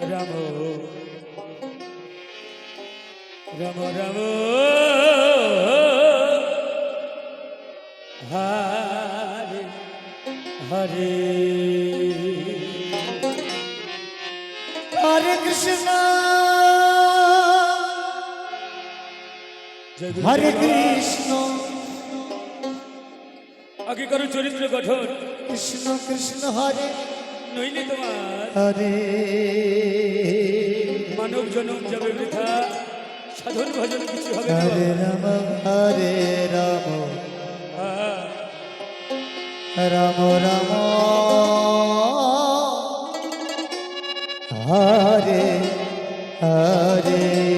রাম রাম রাম হরে হরে হরে কৃষ্ণ হরে কৃষ্ণ। আগে করো চরিত্র গঠন কৃষ্ণ কৃষ্ণ হরে নইলে তোমার। হরে মানব জনম যাবে বৃথা সাধন ভজন কিছু হবে হরে রাম হরে Ram. Ram Ram. Hare Hare Hare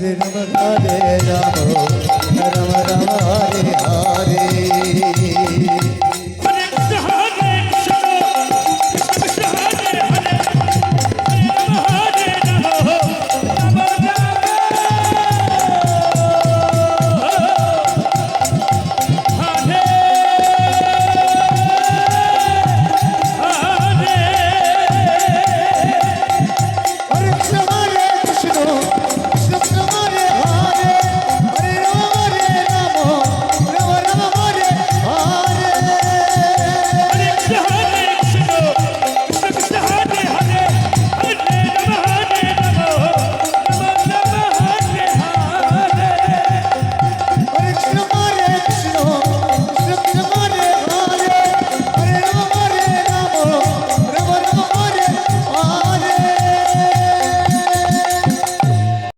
Hare Rama Hare Ram Ram Ram Hare Hare